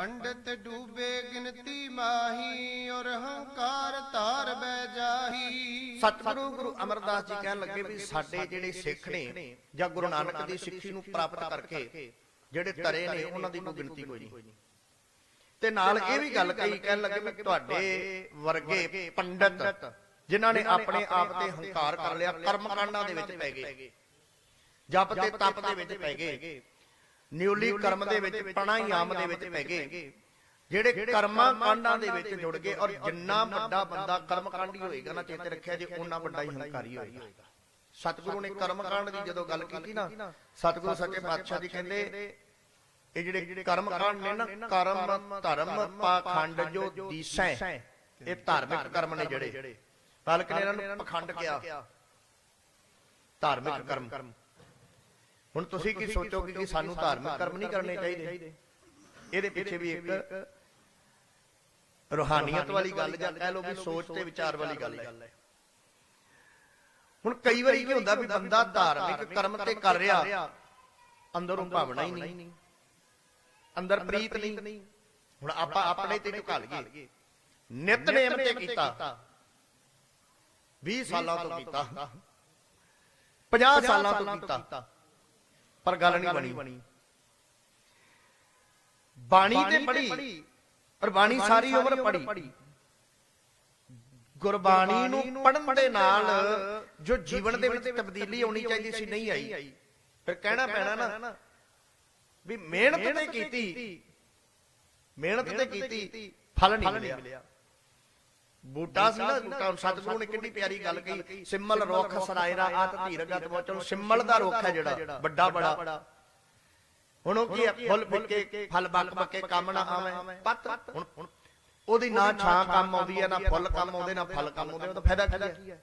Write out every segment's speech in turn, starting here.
ਪੰਡਤ ਡੂਬੇ ਗਿਣਤੀ ਮਾਹੀ, ਔਰ ਹੰਕਾਰ ਧਾਰ ਬੈ ਜਾਹੀ। ਸਤਿਗੁਰੂ ਗੁਰੂ ਅਮਰਦਾਸ ਜੀ ਕਹਿਣ ਲੱਗੇ ਵੀ ਸਾਡੇ ਜਿਹੜੇ ਸਿੱਖ ਨੇ ਜਾਂ ਗੁਰੂ ਨਾਨਕ ਦੀ ਸਿੱਖੀ ਨੂੰ ਪ੍ਰਾਪਤ ਕਰਕੇ ਜਿਹੜੇ ਤਰੇ ਨੇ, ਉਹਨਾਂ ਦੀ ਕੋਈ ਗਿਣਤੀ ਕੋਈ ਨਹੀਂ। ਤੇ ਨਾਲ ਇਹ ਵੀ ਗੱਲ ਕਹੀ, ਕਹਿਣ ਲੱਗੇ ਵੀ ਤੁਹਾਡੇ ਵਰਗੇ ਪੰਡਤ, ਜਿਨ੍ਹਾਂ ਨੇ ਆਪਣੇ ਆਪ ਤੇ ਹੰਕਾਰ ਕਰ ਲਿਆ ਕਰਮ ਕਾਂਡਾਂ ਦੇ ਵਿੱਚ ਪੈ ਗਏ ਜਪ ਤੇ ਤਪ ਦੇ ਵਿੱਚ ਪੈ ਗਏ ਨਿਉਲੀ ਕਰਮ ਦੇ ਵਿੱਚ ਪ੍ਰਾਣਾਯਾਮ ਦੇ ਵਿੱਚ ਪੈ ਗਏ। ਜਿਹੜੇ ਕਰਮਾਂ ਕਾਂਡਾਂ ਦੇ ਵਿੱਚ ਜੁੜ ਗਏ ਔਰ ਜਿੰਨਾ ਵੱਡਾ ਬੰਦਾ ਕਰਮ ਕਾਂਡੀ ਹੋਏਗਾ ਨਾ ਚੇਤੇ ਰੱਖਿਆ ਜੇ ਉਹਨਾਂ ਵੱਡਾ ਹੀ ਹੰਕਾਰੀ ਹੋਏਗਾ। ਸਤਿਗੁਰੂ ਨੇ ਕਰਮ ਕਾਂਡ ਦੀ ਜਦੋਂ ਗੱਲ ਕੀਤੀ ਨਾ ਸਤਿਗੁਰੂ ਸੱਚੇ ਪਾਤਸ਼ਾਹ ਜੀ ਕਹਿੰਦੇ ਇਹ ਜਿਹੜੇ ਕਰਮ ਕਾਂਡ ਨੇ ਨਾ ਕਰਮ ਧਰਮ ਪਾਖੰਡ ਜੋ ਦੀਸੈ ਇਹ ਧਾਰਮਿਕ ਕਰਮ ਨੇ ਜਿਹੜੇ। ਬਲਕਿ ਨੇ ਇਹਨਾਂ ਨੂੰ ਪਖੰਡ ਕਿਹਾ। ਧਾਰਮਿਕ ਕਰਮ। ਹੁਣ ਤੁਸੀਂ ਕੀ ਸੋਚੋਗੇ ਕਿ ਸਾਨੂੰ ਧਾਰਮਿਕ ਕਰਮ ਨਹੀਂ ਕਰਨੇ ਚਾਹੀਦੇ? ਇਹਦੇ ਪਿੱਛੇ ਵੀ ਇੱਕ ਰੋਹਾਨੀਅਤ ਵਾਲੀ ਗੱਲ ਜਾਂ ਕਹਿ ਲਓ ਵੀ ਸੋਚ ਤੇ ਵਿਚਾਰ ਵਾਲੀ ਗੱਲ ਹੈ। ਹੁਣ ਕਈ ਵਾਰੀ ਕੀ ਹੁੰਦਾ ਵੀ ਬੰਦਾ ਧਾਰਮਿਕ ਕਰਮ ਤੇ ਕਰ ਰਿਹਾ ਅੰਦਰੋਂ ਭਾਵਨਾ ਹੀ ਨਹੀਂ। ਅੰਦਰ ਪ੍ਰੀਤ ਨਹੀਂ। ਹੁਣ ਆਪਾਂ ਆਪਣੇ ਤੇ ਝੁਕਾ ਲਈਏ। ਨਿਤਨੇਮ ਤੇ ਕੀਤਾ। 20 ਸਾਲਾਂ ਤੋਂ ਕੀਤਾ। 50 ਸਾਲਾਂ ਤੋਂ ਕੀਤਾ। ਪਰ ਗੱਲ ਨਹੀਂ ਬਣੀ। ਬਾਣੀ ਤੇ ਪੜੀ ਪਰ ਬਾਣੀ ਸਾਰੀ ਉਮਰ ਪੜੀ ਗੁਰਬਾਣੀ ਨੂੰ ਪੜਨ ਦੇ ਨਾਲ ਜੋ ਜੀਵਨ ਦੇ ਵਿੱਚ ਤਬਦੀਲੀ ਆਉਣੀ ਚਾਹੀਦੀ ਸੀ ਨਹੀਂ ਆਈ। ਫਿਰ ਕਹਿਣਾ ਪੈਣਾ ਨਾ ਵੀ ਮਿਹਨਤ ਤੇ ਕੀਤੀ। ਮਿਹਨਤ ਤੇ ਕੀਤੀ। ਫਲ ਨਹੀਂ ਮਿਲਿਆ। ਬੂਟਾ ਸੀ ਨਾ ਬੂਟਾ ਸਤਿਗੁਰੂ ਨੇ ਕਿੰਨੀ ਪਿਆਰੀ ਗੱਲ ਕਹੀ। ਸਿੰਮਲ ਰੁੱਖ ਸਰਾਇਰਾ ਆਤ ਧੀਰਗਤ ਮੋਚਨ ਸਿੰਮਲ ਦਾ ਰੁੱਖ ਹੈ ਜਿਹੜਾ ਵੱਡਾ ਬੜਾ। ਹੁਣ ਉਹ ਕੀ ਫੁੱਲ ਫਿੱਕੇ ਫਲ ਬੱਕ ਬੱਕੇ ਕੰਮ ਨਾ ਆਵੇ। ਪੱਤ ਹੁਣ ਹੁਣ ਉਹਦੀ ਨਾ ਛਾਂ ਕੰਮ ਆਉਂਦੀ ਹੈ ਨਾ ਫੁੱਲ ਕੰਮ ਆਉਂਦੇ ਨਾ ਫਲ ਕੰਮ ਆਉਂਦੇ ਉਹਦਾ ਫਾਇਦਾ ਕੀ ਹੈ?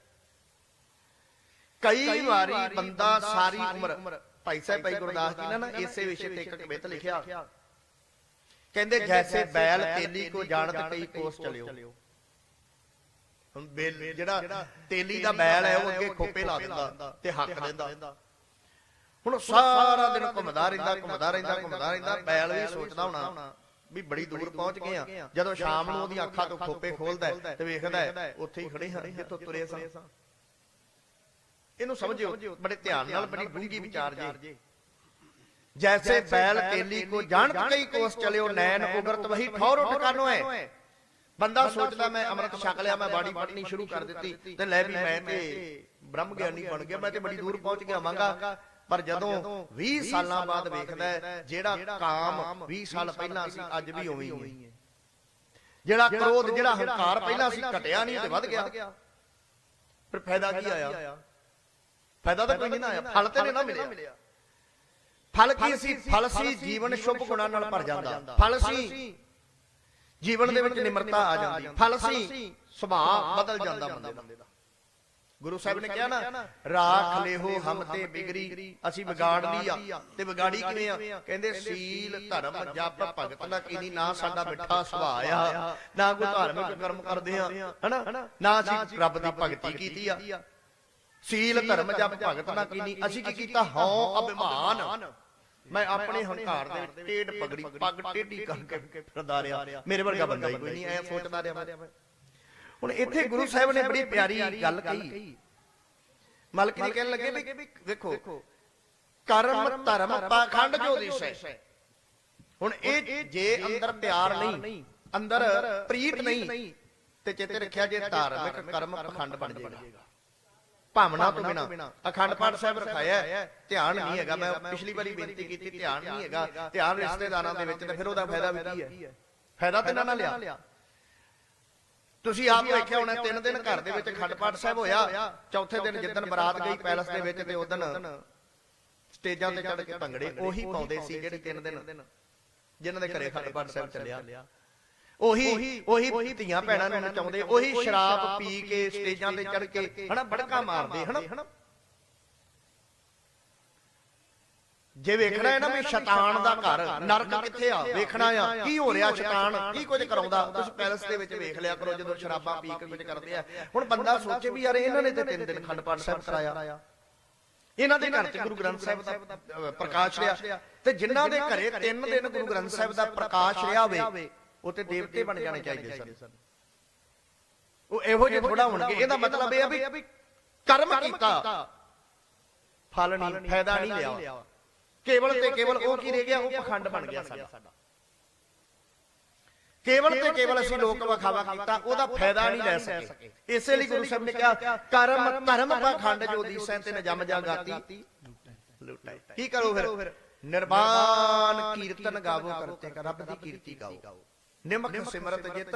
ਕਈ ਵਾਰੀ ਬੰਦਾ ਸਾਰੀ ਉਮਰ ਭਾਈ ਸਾਹਿਬ ਭਾਈ ਗੁਰਦਾਸ ਜੀ ਨੇ ਨਾ ਇਸੇ ਵਿਸ਼ੇ ਤੇ ਇੱਕ ਕਵਿਤ ਲਿਖਿਆ ਕਹਿੰਦੇ ਜੈਸੇ ਬੈਲ ਤੇਲੀ ਕੋ ਜਾਣਤ ਕਈ ਕੋਸ ਚਲਿਓ ਹੁਣ ਜਿਹੜਾ ਤੇਲੀ ਦਾ ਬੈਲ ਹੈ ਉਹ ਅੱਗੇ ਖੋਪੇ ਲਾ ਦਿੰਦਾ ਤੇ ਹੱਕ ਦਿੰਦਾ। ਹੁਣ ਸਾਰਾ ਦਿਨ ਘੁੰਮਦਾ ਰਹਿੰਦਾ ਘੁੰਮਦਾ ਰਹਿੰਦਾ ਘੁੰਮਦਾ ਰਹਿੰਦਾ ਬੈਲ ਵੀ ਸੋਚਦਾ ਹੋਣਾ ਵੀ ਬੜੀ ਦੂਰ ਪਹੁੰਚ ਗਏ ਆ। ਜਦੋਂ ਸ਼ਾਮ ਨੂੰ ਉਹਦੀਆਂ ਅੱਖਾਂ ਤੋਂ ਖੋਪੇ ਖੋਲਦਾ ਤੇ ਵੇਖਦਾ ਉੱਥੇ ਹੀ ਖੜੇ ਹਾਂ ਜਿੱਥੋਂ ਤੁਰੇ ਸਾਂ। ਇਹਨੂੰ ਸਮਝਿਓ ਬੜੇ ਧਿਆਨ ਨਾਲ ਬੜੀ ਡੂੰਗੀ ਵਿਚਾਰ ਜੇ। ਜੈਸੇ ਬੈਲ ਤੇਲੀ ਕੋ ਜਾਣਤ ਕਈ ਕੋਸ ਚਲਿਓ ਨੈਣ ਉਗਰਤ ਵਹੀ ਠੌਰ ਉਠ ਕਾਨੋ ਹੈ। ਬੰਦਾ ਸੋਚਦਾ ਮੈਂ ਅੰਮ੍ਰਿਤ ਛਕ ਲਿਆ ਮੈਂ ਬਾਣੀ ਪੜ੍ਹਨੀ ਸ਼ੁਰੂ ਕਰ ਦਿੱਤੀ। ਤੇ ਲੈ ਵੀ ਮੈਂ ਤੇ ਬ੍ਰਹਮ ਗਿਆਨੀ ਬਣ ਗਿਆ ਮੈਂ ਤੇ ਬੜੀ ਦੂਰ ਪਹੁੰਚ ਗਿਆ ਵਾਂਗਾ। ਪਰ ਜਦੋਂ 20 ਸਾਲਾਂ ਬਾਅਦ ਵੇਖਦਾ ਜਿਹੜਾ ਕਾਮ 20 ਸਾਲ ਪਹਿਲਾਂ ਸੀ ਅੱਜ ਵੀ ਉਵੇਂ ਹੀ। ਹੈ। ਜਿਹੜਾ ਕ੍ਰੋਧ ਜਿਹੜਾ ਹੰਕਾਰ ਪਹਿਲਾਂ ਸੀ ਘਟਿਆ ਨਹੀਂ ਤੇ ਵੱਧ ਗਿਆ। ਫਿਰ ਫਾਇਦਾ ਕੀ ਆਇਆ? ਫਾਇਦਾ ਤਾਂ ਕੋਈ ਨਹੀਂ ਆਇਆ। ਫਲ ਤੇ ਨਾ ਮਿਲਿਆ। ਫਲ ਕੀ ਸੀ? ਫਲ ਸੀ ਜੀਵਨ ਸ਼ੁਭ ਗੁਣਾਂ ਨਾਲ ਭਰ ਜਾਂਦਾ। ਫਲ ਸੀ ਜੀਵਨ ਦੇ ਵਿੱਚ ਨਿਮਰਤਾ ਆ ਜਾਂਦੀ। ਫਲ ਸੀ ਸੁਭਾਅ ਬਦਲ ਜਾਂਦਾ ਬੰਦੇ ਦਾ। ਗੁਰੂ ਸਾਹਿਬ ਨੇ ਕਿਹਾ ਨਾ ਰਾਖ ਲਿਓ ਹਮ ਤੇ ਬਿਗਰੀ ਅਸੀਂ ਵਿਗਾੜ ਲਈ ਆ ਤੇ ਵਿਗਾੜੀ ਕਿਵੇਂ ਆ? ਕਹਿੰਦੇ ਸੀਲ ਧਰਮ ਜਪ ਭਗਤ ਨਾ ਕੀਨੀ ਨਾ ਸਾਡਾ ਮਿੱਠਾ ਸੁਭਾਅ ਆ। ਨਾ ਕੋਈ ਧਾਰਮਿਕ ਕਰਮ ਕਰਦੇ ਆ। ਹਨਾ? ਨਾ ਅਸੀਂ ਰੱਬ ਦੀ ਭਗਤੀ ਕੀਤੀ ਆ। ਸੀਲ ਧਰਮ ਜਪ ਭਗਤ ਨਾ ਕੀਨੀ ਅਸੀਂ ਕੀ ਕੀਤਾ? ਹਉ ਅਭਿਮਾਨ। ਮੈਂ ਆਪਣੇ ਹੰਕਾਰ ਦੇ ਵਿੱਚ ਟੇਡ ਪਗੜੀ ਪੱਗ ਟੇਢੀ ਕਰਕੇ ਫਿਰਦਾ ਰਿਹਾ ਮੇਰੇ ਵਰਗਾ ਬੰਦਾ ਹੀ ਕੋਈ ਨਹੀਂ ਐ ਸੋਚਦਾ ਰਿਹਾ ਮੈਂ। ਹੁਣ ਇੱਥੇ ਗੁਰੂ ਸਾਹਿਬ ਨੇ ਬੜੀ ਪਿਆਰੀ ਗੱਲ ਕਹੀ। ਮਲਕ ਜੀ ਕਹਿਣ ਲੱਗੇ ਵੀ ਵੇਖੋ ਕਰਮ ਧਰਮ ਪਾਖੰਡ ਜੋ ਦਿਸੈ ਹੁਣ ਇਹ ਜੇ ਅੰਦਰ ਪਿਆਰ ਨਹੀਂ ਅੰਦਰ ਪ੍ਰੀਤ ਨਹੀਂ ਤੇ ਚੇਤੇ ਰੱਖਿਆ ਜੇ ਧਾਰਮਿਕ ਕਰਮ ਪਖੰਡ ਬਣ ਜਾਏਗਾ। ਭਾਵਨਾ ਤੋਂ ਬਿਨਾ। ਅਖੰਡ ਪਾਠ ਸਾਹਿਬ ਰਖਾਇਆ ਧਿਆਨ ਨਹੀਂ ਹੈਗਾ ਮੈਂ ਪਿਛਲੀ ਵਾਰੀ ਬੇਨਤੀ ਕੀਤੀ ਧਿਆਨ ਨਹੀਂ ਹੈਗਾ। ਧਿਆਨ ਰਿਸ਼ਤੇਦਾਰਾਂ ਦੇ ਵਿੱਚ ਤੇ ਫਿਰ ਉਹਦਾ ਫਾਇਦਾ ਵੀ ਕੀ ਹੈ? ਫਾਇਦਾ ਤੇ ਨਾ ਲਿਆ। ਤੁਸੀਂ ਆਪ ਵੇਖਿਆ ਹੋਣਾ ਤਿੰਨ ਦਿਨ ਘਰ ਦੇ ਵਿੱਚ ਅਖੰਡ ਪਾਠ ਸਾਹਿਬ ਹੋਇਆ। ਚੌਥੇ ਦਿਨ ਜਿੱਦਣ ਬਰਾਤ ਗਈ ਪੈਲਸ ਦੇ ਵਿੱਚ ਤੇ ਉਦਣ ਸਟੇਜਾਂ ਤੇ ਚੜ ਕੇ ਭੰਗੜੇ। ਉਹੀ ਪਾਉਂਦੇ ਸੀ ਜਿਹੜੇ ਤਿੰਨ ਦਿਨ ਜਿਨ੍ਹਾਂ ਦੇ ਘਰੇ ਅਖੰਡ ਪਾਠ ਸਾਹਿਬ ਚੱਲਿਆ। ਉਹੀ ਉਹੀ ਧੀਆਂ ਭੈਣਾਂ ਨੂੰ ਨਚਾਉਂਦੇ ਉਹੀ ਸ਼ਰਾਬ ਪੀ ਕੇ ਸਟੇਜਾਂ ਤੇ ਚੜ ਕੇ ਹਨਾ ਬੜਕਾ ਮਾਰਦੇ ਹਨਾ? ਜੇ ਵੇਖਣਾ ਹੈ ਨਾ ਵੀ ਸ਼ੈਤਾਨ ਦਾ ਘਰ ਨਰਕ ਕਿੱਥੇ ਆ? ਵੇਖਣਾ ਆ ਕੀ ਹੋ ਰਿਹਾ ਸ਼ੈਤਾਨ? ਕੀ ਕੁਝ ਕਰਾਉਂਦਾ? ਤੁਸੀਂ ਪੈਲਸ ਦੇ ਵਿੱਚ ਵੇਖ ਲਿਆ ਕਰੋ ਜਦੋਂ ਸ਼ਰਾਬਾਂ ਪੀ ਕੇ ਕੁਝ ਕਰਦੇ ਆ। ਹੁਣ ਬੰਦਾ ਸੋਚੇ ਵੀ ਯਾਰ ਇਹਨਾਂ ਨੇ ਤੇ ਤਿੰਨ ਦਿਨ ਖੰਡ ਪਾਠ ਸਾਹਿਬ ਕਰਾਇਆ। ਇਹਨਾਂ ਦੇ ਘਰ ਚ ਗੁਰੂ ਗ੍ਰੰਥ ਸਾਹਿਬ ਦਾ ਪ੍ਰਕਾਸ਼ ਲਿਆ ਤੇ ਜਿਨ੍ਹਾਂ ਦੇ ਘਰੇ ਤਿੰਨ ਦਿਨ ਗੁਰੂ ਗ੍ਰੰਥ ਸਾਹਿਬ ਦਾ ਪ੍ਰਕਾਸ਼ ਰਿਹਾ ਹੋਵੇ ਉਹ ਤੇ ਦੇਵਤੇ ਬਣ ਜਾਣੇ ਚਾਹੀਦੇ ਸਨ। ਉਹ ਇਹੋ ਜਿਹੇ ਥੋੜਾ ਹੋਣਗੇ। ਇਹਦਾ ਮਤਲਬ ਇਹ ਆ ਵੀ ਕਰਮ ਕੀਤਾ। ਫਲ ਨਹੀਂ ਫਾਇਦਾ ਨਹੀਂ ਲਿਆ। ਕੇਵਲ ਤੇ ਕੇਵਲ ਉਹ ਕੀ ਰਹਿ ਗਿਆ? ਉਹ ਪਖੰਡ ਬਣ ਗਿਆ ਸਾਡਾ। ਕੇਵਲ ਤੇ ਕੇਵਲ ਅਸੀਂ ਲੋਕ ਵਿਖਾਵਾ ਕੀਤਾ ਉਹਦਾ ਫਾਇਦਾ ਨਹੀਂ ਲੈ ਸਕੇ। ਇਸੇ ਲਈ ਗੁਰੂ ਸਾਹਿਬ ਨੇ ਕਿਹਾ ਕਰਮ ਧਰਮ ਪਖੰਡ ਜੋ ਦੀਸੈ ਤੇ ਨਜਮ ਜਾ ਗਾਤੀ ਲੁਟਾਈ। ਕੀ ਕਰੋ ਫਿਰ? ਨਿਰਵਾਨ ਕੀਰਤਨ ਗਾਵੋ ਕਰਤੇ ਕਰ। ਰੱਬ ਦੀ ਕੀਰਤੀ ਗਾਓ। ਨਿਮਕ ਸਿਮਰਤ ਜਿਤ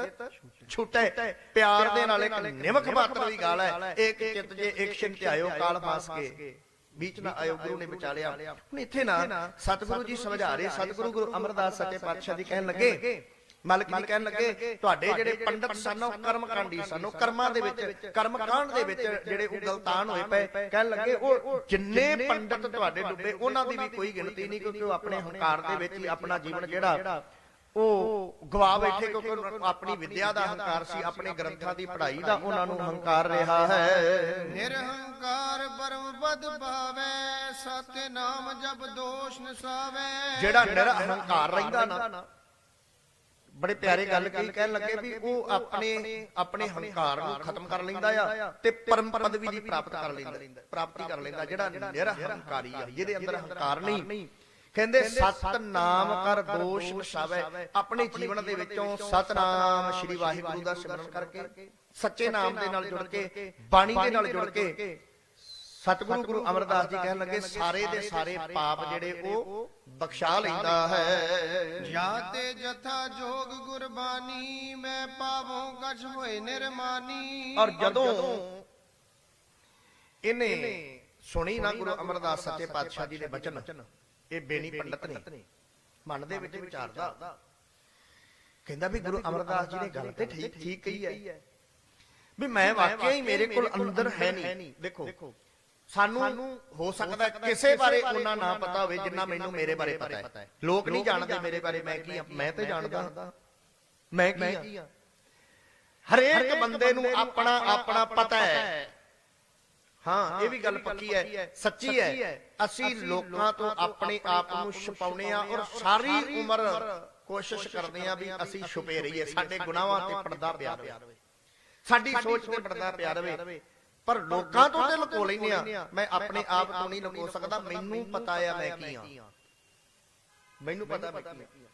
ਛੁਟੈ ਪਿਆਰ ਦੇ ਨਾਲ ਇੱਕ ਨਿਮਕ ਮਾਤਰ ਦੀ ਗਾਲ ਹੈ। ਇੱਕ ਚਿਤ ਜੇ ਇੱਕ ਛਿਨ ਧਿਆਇਓ ਕਾਲ ਫਾਸ ਕੇ। ਵਿੱਚ ਨਾ ਆਇਓ ਗੁਰੂ ਨੇ ਵਿਚਾਲਿਆ। ਹੁਣ ਇੱਥੇ ਨਾ ਸਤਿਗੁਰੂ ਜੀ ਸਮਝਾ ਰਹੇ ਸਤਿਗੁਰੂ ਗੁਰੂ ਅਮਰਦਾਸ ਸੱਚੇ ਪਾਤਸ਼ਾਹ ਜੀ ਕਹਿਣ ਲੱਗੇ ਮਲਕ ਜੀ ਕਹਿਣ ਲੱਗੇ ਤੁਹਾਡੇ ਜਿਹੜੇ ਪੰਡਤ ਸਨ ਉਹ ਕਰਮ ਕਾਂਡੀ ਸਨ ਉਹ ਕਰਮਾਂ ਦੇ ਵਿੱਚ ਕਰਮ ਕਾਂਡ ਦੇ ਵਿੱਚ ਜਿਹੜੇ ਉਹ ਗਲਤਾਨ ਹੋਏ ਪਏ ਕਹਿਣ ਲੱਗੇ ਉਹ ਜਿੰਨੇ ਪੰਡਤ ਤੁਹਾਡੇ ਡੁੱਬੇ ਉਹਨਾਂ ਦੀ ਵੀ ਕੋਈ ਗਿਣਤੀ ਨਹੀਂ ਕਿਉਂਕਿ ਉਹ ਆਪਣੇ ਹੰਕਾਰ ਦੇ ਵਿੱਚ ਹੀ ਆਪਣਾ ਜੀਵਨ ਜਿਹੜਾ ਉਹ ਗਵਾ ਬੈਠੇ ਕਿਉਂਕਿ ਉਹਨਾਂ ਨੂੰ ਆਪਣੀ ਵਿਦਿਆ ਦਾ ਹੰਕਾਰ ਸੀ ਆਪਣੇ ਗ੍ਰੰਥਾਂ ਦੀ ਪੜ੍ਹਾਈ ਦਾ ਉਹਨਾਂ ਨੂੰ ਹੰਕਾਰ ਰਿਹਾ ਹੈ। ਨਿਰਹੰਕਾਰ ਪਰਮ ਪਦ ਪਾਵੇ ਸਤਿ ਨਾਮ ਜਪ ਦੋਸ਼ ਨਸਾਵੇ ਜਿਹੜਾ ਨਿਰ ਹੰਕਾਰ ਰਹਿੰਦਾ ਨਾ ਬੜੇ ਪਿਆਰੇ ਗੱਲ ਕਹੀ ਕਹਿਣ ਲੱਗੇ ਵੀ ਉਹ ਆਪਣੇ ਆਪਣੇ ਹੰਕਾਰ ਨੂੰ ਖਤਮ ਕਰ ਲੈਂਦਾ ਆ ਤੇ ਪਰਮ ਪਦਵੀ ਦੀ ਪ੍ਰਾਪਤ ਕਰ ਲੈਂਦਾ ਪ੍ਰਾਪਤੀ ਕਰ ਲੈਂਦਾ ਜਿਹੜਾ ਨਿਰ ਹੰਕਾਰੀ ਆ ਜਿਹਦੇ ਅੰਦਰ ਹੰਕਾਰ ਨਹੀਂ ਕਹਿੰਦੇ ਸਤ ਨਾਮ ਕਰ ਦੋਸ਼ ਨਸਾਵੇ ਆਪਣੇ ਜੀਵਨ ਦੇ ਵਿੱਚੋਂ ਸਤਨਾਮ ਸ੍ਰੀ ਵਾਹਿਗੁਰੂ ਦਾ ਸਿਮਰਨ ਕਰਕੇ ਸੱਚੇ ਨਾਮ ਦੇ ਨਾਲ ਜੁੜ ਕੇ ਬਾਣੀ ਦੇ ਨਾਲ ਜੁੜ ਕੇ ਸਤਿਗੁਰੂ ਗੁਰੂ ਅਮਰਦਾਸ ਜੀ ਕਹਿਣ ਲੱਗੇ ਸਾਰੇ ਦੇ ਸਾਰੇ ਪਾਪ ਜਿਹੜੇ ਉਹ ਬਖਸ਼ਾ ਲੈਂਦਾ ਹੈ। ਜਾਤੇ ਜਥਾ ਜੋਗ ਗੁਰਬਾਨੀ ਮੈਂ ਪਾਵੋਂ ਕਛ ਹੋਏ ਨਿਰਮਾਨੀ। ਔਰ ਜਦੋਂ ਇਹਨੇ ਸੁਣੀ ਨਾ ਗੁਰੂ ਅਮਰਦਾਸ ਸੱਚੇ ਪਾਤਸ਼ਾਹ ਜੀ ਦੇ ਬਚਨ ਇਹ ਬੇਨੀ ਪੰਡਤ ਨੇ। ਮਨ ਦੇ ਵਿੱਚ ਵਿਚਾਰਦਾ। ਕਹਿੰਦਾ ਵੀ ਗੁਰੂ ਅਮਰਦਾਸ ਜੀ ਨੇ ਗੱਲ ਤੇ ਠੀਕ ਠੀਕ ਕਹੀ ਹੈ। ਵੀ ਮੈਂ ਵਾਕਿਆ ਹੀ ਮੇਰੇ ਕੋਲ ਅੰਦਰ ਹੈ ਨਹੀਂ। ਦੇਖੋ ਸਾਨੂੰ ਹੋ ਸਕਦਾ ਕਿਸੇ ਬਾਰੇ ਉਹਨਾਂ ਨਾ ਪਤਾ ਹੋਵੇ ਜਿੰਨਾ ਮੈਨੂੰ ਮੇਰੇ ਬਾਰੇ ਪਤਾ ਹੈ। ਲੋਕ ਨਹੀਂ ਜਾਣਦੇ ਮੇਰੇ ਬਾਰੇ ਮੈਂ ਕੀ ਮੈਂ ਤੇ ਜਾਣਦਾ। ਮੈਂ ਕੀ ਹਾਂ ਹਰੇਕ ਬੰਦੇ ਨੂੰ ਆਪਣਾ ਆਪਣਾ ਪਤਾ ਹੈ। ਹਾਂ ਇਹ ਵੀ ਗੱਲ ਪੱਕੀ ਹੈ ਸੱਚੀ ਹੈ। ਅਸੀਂ ਲੋਕਾਂ ਤੋਂ ਆਪਣੇ ਆਪ ਨੂੰ ਛੁਪਾਉਨੇ ਆ ਔਰ ਸਾਰੀ ਉਮਰ ਕੋਸ਼ਿਸ਼ ਕਰਦੇ ਆ ਵੀ ਅਸੀਂ ਛੁਪੇ ਰਹੀਏ ਸਾਡੇ ਗੁਨਾਹਾਂ ਤੇ ਪਰਦਾ ਪਿਆ ਰਵੇ। ਸਾਡੀ ਸੋਚ ਤੇ ਪਰਦਾ ਪਿਆ ਰਵੇ। ਪਰ ਲੋਕਾਂ ਤੋਂ ਤੇ ਲੁਕੋ ਲੈਨੇ ਆ। ਮੈਂ ਆਪਣੇ ਆਪ ਤੋਂ ਨਹੀਂ ਲੁਕੋ ਸਕਦਾ ਮੈਨੂੰ ਪਤਾ ਆ ਮੈਂ ਕੀ ਆ ਮੈਨੂੰ ਪਤਾ ਮੈਂ ਕੀ ਆ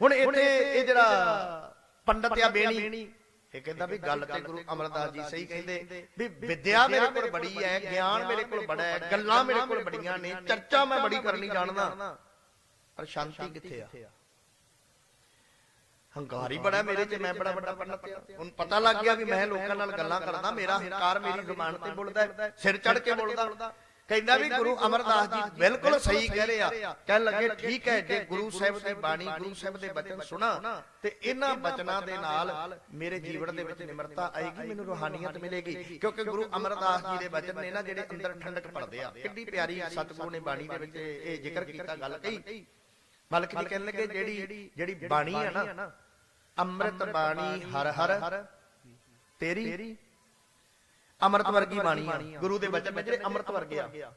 ਹੁਣ ਇੱਥੇ ਇਹ ਜਿਹੜਾ ਪੰਡਤ ਆ ਬੇਣੀ ਇਹ ਕਹਿੰਦਾ ਵੀ ਗੱਲ ਤੇ ਗੁਰੂ ਅਮਰਦਾਸ ਜੀ ਸਹੀ ਕਹਿੰਦੇ ਵੀ ਵਿਦਿਆ ਮੇਰੇ ਕੋਲ ਬੜੀ ਹੈ ਗਿਆਨ ਮੇਰੇ ਕੋਲ ਬੜਾ ਹੈ ਗੱਲਾਂ ਮੇਰੇ ਕੋਲ ਬੜੀਆਂ ਨੇ ਚਰਚਾ ਮੈਂ ਬੜੀ ਕਰਨੀ ਜਾਣਦਾ। ਪਰ ਸ਼ਾਂਤੀ ਕਿੱਥੇ ਆ? ਹੰਕਾਰ ਹੀ ਬੜਾ ਮੇਰੇ ਤੇ ਮੈਂ ਬੜਾ ਵੱਡਾ ਪੰਡਤ ਆ ਹੁਣ ਪਤਾ ਲੱਗ ਗਿਆ ਵੀ ਮੈਂ ਲੋਕਾਂ ਨਾਲ ਗੱਲਾਂ ਕਰਦਾ ਮੇਰਾ ਹੰਕਾਰ ਮੇਰੀ ਜ਼ੁਬਾਨ ਤੇ ਬੋਲਦਾ ਸਿਰ ਚੜ ਕੇ ਬੋਲਦਾ। ਕਹਿੰਦਾ ਵੀ ਗੁਰੂ ਅਮਰਦਾਸ ਜੀ ਬਿਲਕੁਲ ਸਹੀ ਕਹਿ ਰਹੇ ਆ। ਕਹਿਣ ਲੱਗੇ ਠੀਕ ਹੈ ਜੇ ਗੁਰੂ ਸਾਹਿਬ ਦੀ ਬਾਣੀ ਗੁਰੂ ਸਾਹਿਬ ਦੇ ਬਚਨ ਸੁਣਾ ਤੇ ਇਹਨਾਂ ਬਚਨਾਂ ਦੇ ਨਾਲ ਮੇਰੇ ਜੀਵਨ ਦੇ ਵਿੱਚ ਨਿਮਰਤਾ ਆਏਗੀ ਮੈਨੂੰ ਰੂਹਾਨੀਅਤ ਮਿਲੇਗੀ। ਕਿਉਂਕਿ ਗੁਰੂ ਅਮਰਦਾਸ ਜੀ ਦੇ ਬਚਨ ਨੇ ਨਾ ਜਿਹੜੇ ਅੰਦਰ ਠੰਡਕ ਭਰਦੇ ਆ। ਕਿੰਨੀ ਪਿਆਰੀ ਸਤਿਗੁਰੂ ਨੇ ਬਾਣੀ ਦੇ ਵਿੱਚ ਇਹ ਜ਼ਿਕਰ ਕੀਤਾ ਗੱਲ ਕਹੀ। ਮਲਕ ਜੀ ਕਹਿਣ ਲੱਗੇ ਜਿਹੜੀ ਜਿਹੜੀ ਬਾਣੀ ਆ ਨਾ ਅੰਮ੍ਰਿਤ ਬਾਣੀ ਹਰ ਹਰ ਤੇਰੀ ਅੰਮ੍ਰਿਤ ਵਰਗੀ ਬਾਣੀ ਆ। ਗੁਰੂ ਦੇ ਬਚਨ ਵਿੱਚ ਜਿਹੜੇ ਅੰਮ੍ਰਿਤ ਵਰਗੇ ਆ।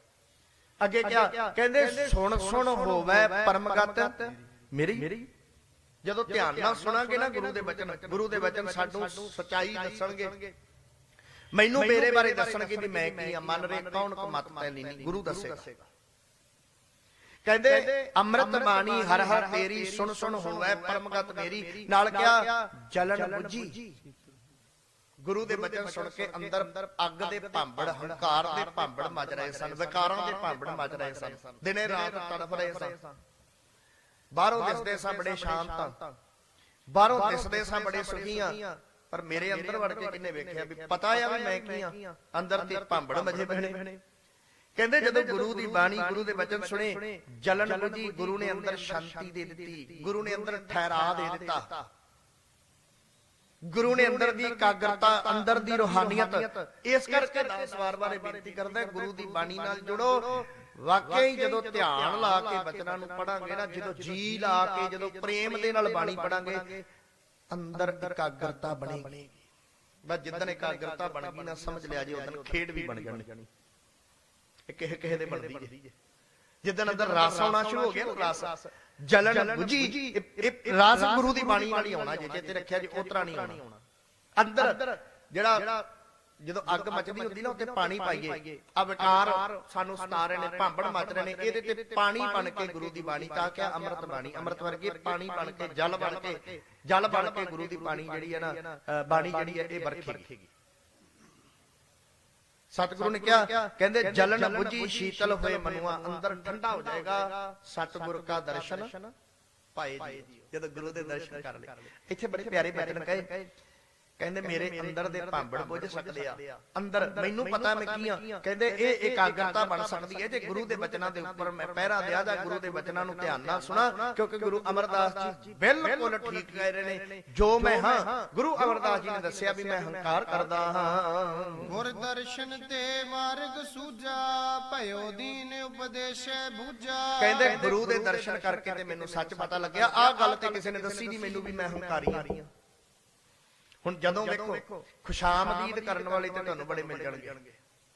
ਅੱਗੇ ਕਿਹਾ ਕਹਿੰਦੇ ਸੁਣ ਸੁਣ ਹੋਵੇ ਪਰਮਗਤ ਮੇਰੀ। ਜਦੋਂ ਧਿਆਨ ਨਾਲ ਸੁਣਾਂਗੇ ਨਾ ਗੁਰੂ ਦੇ ਬਚਨ ਗੁਰੂ ਦੇ ਬਚਨ ਸਾਨੂੰ ਸਚਾਈ ਦੱਸਣਗੇ। ਮੈਨੂੰ ਮੇਰੇ ਬਾਰੇ ਦੱਸਣਗੇ ਵੀ ਮੈਂ ਕੀ ਆ। ਮਨ ਰੇ ਕੌਣ ਕੋ ਮਤ ਤੈਨੀ ਨਹੀਂ? ਗੁਰੂ ਦੱਸੇਗਾ। ਕਹਿੰਦੇ ਅੰਮ੍ਰਿਤ ਬਾਣੀ ਹਰ ਹਰ ਤੇਰੀ ਸੁਣ ਸੁਣ ਹੋਵੇ ਪਰਮਗਤ ਮੇਰੀ। ਨਾਲ ਕਿਹਾ ਜਲਨ ਬੁੱਝੀ। ਗੁਰੂ ਦੇ ਬਚਨ ਸੁਣ ਕੇ ਅੰਦਰ ਅੱਗ ਦੇ ਭਾਂਬੜ ਹੰਕਾਰ ਦੇ ਭਾਂਬੜ ਮਚ ਰਹੇ ਸਨ ਵਿਕਾਰਾਂ ਦੇ ਭਾਂਬੜ ਮਚ ਰਹੇ ਸਨ। ਦਿਨੇ ਰਾਤ ਤੜਫ ਰਹੇ ਸਨ। ਬਾਹਰੋਂ ਦਿਸਦੇ ਸਾਂ ਬੜੇ ਸ਼ਾਂਤ। ਬਾਹਰੋਂ ਦਿਸਦੇ ਸਾਂ ਬੜੇ ਸੁਖੀਆਂ। ਪਰ ਮੇਰੇ ਅੰਦਰ ਵੜ ਕੇ ਕਿੰਨੇ ਵੇਖਿਆ ਵੀ ਪਤਾ ਆ ਵੀ ਮੈਂ ਕੀ ਆ? ਅੰਦਰ ਤੇ ਭਾਂਬੜ ਮਜੇ ਬਣੇ। ਕਹਿੰਦੇ ਜਦੋਂ ਗੁਰੂ ਦੀ ਬਾਣੀ ਗੁਰੂ ਦੇ ਬਚਨ ਸੁਣੇ ਜਲਨ ਬੁਝੀ ਗੁਰੂ ਨੇ ਅੰਦਰ ਸ਼ਾਂਤੀ ਦੇ ਦਿੱਤੀ। ਗੁਰੂ ਨੇ ਅੰਦਰ ਠਹਿਰਾ ਦੇ ਦਿੱਤਾ। ਗੁਰੂ ਨੇ ਅੰਦਰ ਦੀ ਇਕਾਗਰਤਾ, ਅੰਦਰ ਦੀ ਰੋਹਾਨੀਅਤ, ਇਸ ਕਰਕੇ ਦਾਸ ਵਾਰ ਬਾਰੇ ਬੇਨਤੀ ਕਰਦਾ ਗੁਰੂ ਦੀ ਬਾਣੀ ਨਾਲ ਜੁੜੋ। ਵਾਕਿਆ ਜਦੋਂ ਧਿਆਨ ਲਾ ਕੇ ਬਚਨਾਂ ਨੂੰ ਪੜਾਂਗੇ ਨਾ, ਜਦੋਂ ਜੀ ਲਾ ਕੇ, ਜਦੋਂ ਪ੍ਰੇਮ ਦੇ ਨਾਲ ਬਾਣੀ ਪੜਾਂਗੇ, ਅੰਦਰ ਇਕਾਗਰਤਾ ਬਣੇਗੀ। ਬਸ ਜਿੱਦਣ ਇਕਾਗਰਤਾ ਬਣ ਗਈ ਨਾ, ਸਮਝ ਲਿਆ ਜੀ ਉਦੋਂ ਖੇਡ ਵੀ ਬਣ ਜਾਣੀ। ਇਹ ਕਿਸੇ ਕਿਸੇ ਦੇ ਬਣਦੀ ਜੇ। ਜਿੱਦਣ ਅੰਦਰ ਰਸ ਆਉਣਾ ਸ਼ੁਰੂ ਹੋ ਗਿਆ ਨਾ ਰਸ ਜਲਨ ਬੁਝੀ ਇਹ ਰਸ ਗੁਰੂ ਦੀ ਬਾਣੀ ਨਾਲ ਹੀ ਆਉਣਾ ਜੇ ਤੇ ਰੱਖਿਆ ਜੀ ਉਤਰਾ ਨਹੀਂ ਆਉਣਾ। ਅੰਦਰ ਜਿਹੜਾ ਜਦੋਂ ਅੱਗ ਮੱਚਦੀ ਹੁੰਦੀ ਨਾ ਉੱਤੇ ਪਾਣੀ ਪਾਈਏ। ਆ ਵਿਕਾਰ ਸਾਨੂੰ ਸਤਾ ਰਹੇ ਨੇ ਭਾਂਬੜ ਮੱਚ ਰਹੇ ਨੇ ਇਹਦੇ ਤੇ ਪਾਣੀ ਬਣ ਕੇ ਗੁਰੂ ਦੀ ਬਾਣੀ ਤਾਂ ਕਿ ਅੰਮ੍ਰਿਤ ਬਾਣੀ ਅੰਮ੍ਰਿਤ ਵਰਗੇ ਪਾਣੀ ਬਣ ਕੇ ਜਲ ਬਣ ਕੇ ਜਲ ਬਣ ਕੇ ਗੁਰੂ ਦੀ ਬਾਣੀ ਜਿਹੜੀ ਹੈ ਨਾ ਬਾਣੀ ਜਿਹੜੀ ਹੈ ਇਹ ਵਰਖੇਗੀ। ਸਤਿਗੁਰੂ ਨੇ ਕਿਹਾ ਕਹਿੰਦੇ ਜਲਨ ਬੁਝੀ ਸ਼ੀਤਲ ਹੋਏ ਮਨੁਆ ਅੰਦਰ ਠੰਡਾ ਹੋ ਜਾਏਗਾ ਸਤਿਗੁਰ ਕਾ ਦਰਸ਼ਨ ਪਾਏ ਜੀ ਜਦੋਂ ਗੁਰੂ ਦੇ ਦਰਸ਼ਨ ਕਰ ਲਏ। ਇੱਥੇ ਬੜੇ ਪਿਆਰੇ ਬਚਨ ਕਹੇ ਕਹਿੰਦੇ ਮੇਰੇ ਅੰਦਰ ਦੇ ਭਾਂਬੜ ਬੁੱਝ ਸਕਦੇ ਆ। ਅੰਦਰ ਮੈਨੂੰ ਪਤਾ ਮੈਂ ਕੀ ਆ। ਕਹਿੰਦੇ ਇਹ ਇਕਾਗਰਤਾ ਬਣ ਸਕਦੀ ਹੈ ਜੇ ਗੁਰੂ ਦੇ ਬਚਨਾਂ ਦੇ ਉੱਪਰ ਮੈਂ ਪਹਿਰਾ ਦਿਆ ਜਾਂ ਗੁਰੂ ਦੇ ਬਚਨਾਂ ਨੂੰ ਧਿਆਨ ਨਾਲ ਸੁਣਾ ਕਿਉਂਕਿ ਗੁਰੂ ਅਮਰਦਾਸ ਜੀ ਬਿਲਕੁਲ ਠੀਕ ਕਹਿ ਰਹੇ ਨੇ। ਜੋ ਮੈਂ ਹਾਂ ਗੁਰੂ ਅਮਰਦਾਸ ਜੀ ਨੇ ਦੱਸਿਆ ਵੀ ਮੈਂ ਹੰਕਾਰ ਕਰਦਾ ਹਾਂ। ਗੁਰ ਦਰਸ਼ਨ ਤੇ ਮਾਰਗ ਸੂਝਾ ਭਇਓ ਦੀਨ ਉਪਦੇਸ਼ੈ ਬੂਝਾ। ਕਹਿੰਦੇ ਗੁਰੂ ਦੇ ਦਰਸ਼ਨ ਕਰਕੇ ਤੇ ਮੈਨੂੰ ਸੱਚ ਪਤਾ ਲੱਗਿਆ। ਆਹ ਗੱਲ ਤੇ ਕਿਸੇ ਨੇ ਦੱਸੀ ਨਹੀਂ ਮੈਨੂੰ ਵੀ ਮੈਂ ਹੰਕਾਰੀ ਹਾਂ। ਹੁਣ ਜਦੋਂ ਵੇਖੋ ਖੁਸ਼ਾਮਦੀਦ ਕਰਨ ਵਾਲੇ ਤੇ ਤੁਹਾਨੂੰ ਬੜੇ ਮਿਲ ਜਾਣਗੇ